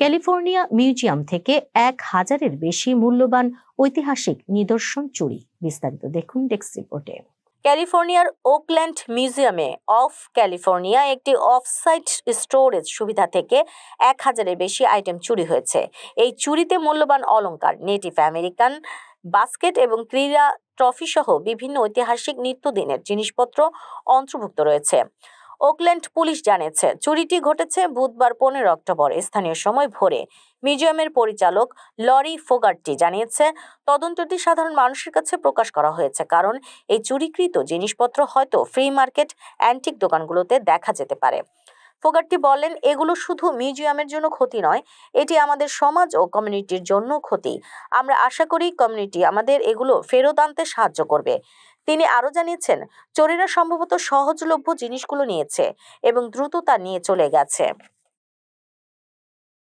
California museum থেকে এক হাজারের বেশি মূল্যবান ঐতিহাসিক নিদর্শন চুরি। বিস্তারিত দেখুন ডেস্ক রিপোর্টে। ক্যালিফোর্নিয়ার ওকল্যান্ড মিউজিয়ামে অফ ক্যালিফোর্নিয়া একটি অফসাইট স্টোরেজ সুবিধা থেকে এক হাজারের বেশি আইটেম চুরি হয়েছে। এই চুরিতে মূল্যবান অলঙ্কার নেটিভ আমেরিকান বাস্কেট এবং ক্রীড়া ট্রফি সহ বিভিন্ন ঐতিহাসিক নিত্যদিনের জিনিসপত্র অন্তর্ভুক্ত রয়েছে। ওকল্যান্ড পুলিশ জানিয়েছে, চুরিটি ঘটেছে বুধবার পনেরো অক্টোবর, স্থানীয় সময় ভোরে। মিউজিয়ামের পরিচালক লরি ফোগার্টি জানিয়েছে, তদন্তটি সাধারণ মানুষের কাছে প্রকাশ করা হয়েছে কারণ এই চুরিকৃত জিনিসপত্র হয়তো ফ্রি মার্কেট অ্যান্টিক দোকানগুলোতে দেখা যেতে পারে। ফোগার্টি বলেন, এগুলো শুধু মিউজিয়ামের জন্য ক্ষতি নয়, এটি আমাদের সমাজ ও কমিউনিটির জন্য ক্ষতি। আমরা আশা করি কমিউনিটি আমাদের এগুলো ফেরত আনতে সাহায্য করবে। তিনি আরও জানিয়েছেন চোরেরা সম্ভবত সহজলভ্য জিনিসগুলো নিয়েছে এবং দ্রুত তা নিয়ে চলে গেছে।